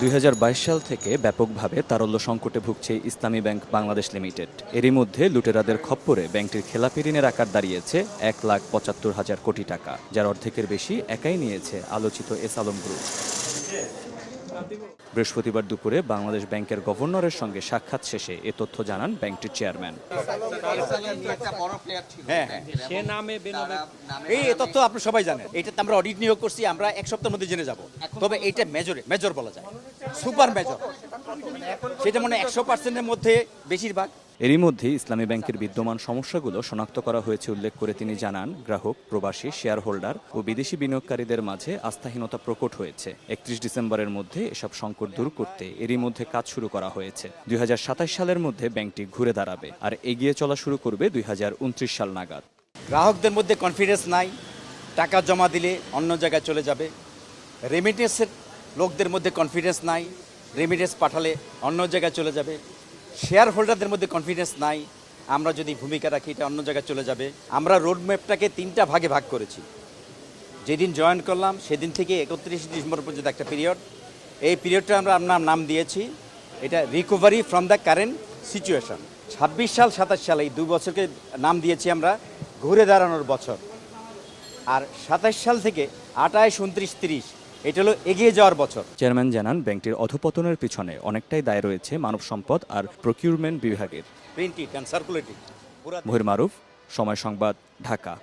দুই হাজার বাইশ সাল থেকে ব্যাপকভাবে তারল্য সংকটে ভুগছে ইসলামী ব্যাংক বাংলাদেশ লিমিটেড। এরই মধ্যে লুটেরাদের খপ্পরে ব্যাংকটির খেলাপি ঋণের আকার দাঁড়িয়েছে এক লাখ পঁচাত্তর হাজার কোটি টাকা, যার অর্ধেকের বেশি একাই নিয়েছে আলোচিত এস আলম গ্রুপ বৃহস্পতিবার দুপুরে বাংলাদেশ ব্যাংকের গভর্নরের সঙ্গে সাক্ষাৎ শেষে এ তথ্য জানান ব্যাংকটির চেয়ারম্যান। হ্যাঁ হ্যাঁ। সে নামে বেনবে এই এই তথ্য আপনি সবাই জানেন। এটা তো আমরা অডিট নিয়োগ করছি আমরা এক সপ্তাহের মধ্যে জেনে যাব। তবে এটা মেজরে মেজর বলা যায়। সুপার মেজর সেটা মানে একশো পার্সেন্টের মধ্যে বেশিরভাগ। এরই মধ্যে ইসলামী ব্যাংকের বিদ্যমান সমস্যাগুলো শনাক্ত করা হয়েছে উল্লেখ করে তিনি জানান, গ্রাহক, প্রবাসী শেয়ার হোল্ডার ও বিদেশি বিনিয়োগকারীদের মাঝে আস্থাহীনতা প্রকট হয়েছে। একত্রিশ ডিসেম্বরের মধ্যে এসব সংকট দূর করতে এরই মধ্যে কাজ শুরু করা হয়েছে। দুই হাজার সাতাশ সালের মধ্যে ব্যাংকটি ঘুরে দাঁড়াবে আর এগিয়ে চলা শুরু করবে দুই হাজার উনত্রিশ সাল নাগাদ। গ্রাহকদের মধ্যে কনফিডেন্স নাই, টাকা জমা দিলে অন্য জায়গায় চলে যাবে। রেমিটেন্সের লোকদের মধ্যে কনফিডেন্স নাই রেমিটেন্স পাঠালে অন্য জায়গায় চলে যাবে। শেয়ার হোল্ডারদের মধ্যে কনফিডেন্স নাই। আমরা যদি ভূমিকা রাখি, এটা অন্য জায়গায় চলে যাবে। আমরা রোড ম্যাপটাকে তিনটা ভাগে ভাগ করেছি। যেদিন জয়েন করলাম, সেদিন থেকে একত্রিশ ডিসেম্বর পর্যন্ত একটা পিরিয়ড এই পিরিয়ডটা আমরা আপনার নাম দিয়েছি। এটা recovery from the current situation ছাব্বিশ সাল, সাতাশ সাল, এই দু বছরকে নাম দিয়েছি আমরা, ঘুরে দাঁড়ানোর বছর। আর সাতাশ সাল থেকে আঠাশ, উনত্রিশ, তিরিশ এটা হলো এগিয়ে যাওয়ার বছর। চেয়ারম্যান জানান ব্যাংকটির অধপতনের পিছনে অনেকটাই দায় রয়েছে মানব সম্পদ আর প্রকিউরমেন্ট বিভাগের। প্রিন্টিড অ্যান্ড সার্কুলেটিং মহির মারুফ সময় সংবাদ ঢাকা।